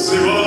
Sebastian.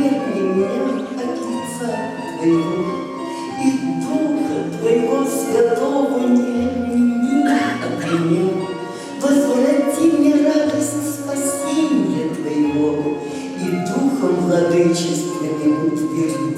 верни мне от твоего, И духа твоего святого не отними от. Возврати мне радость спасения твоего, И духом владычественным утверди.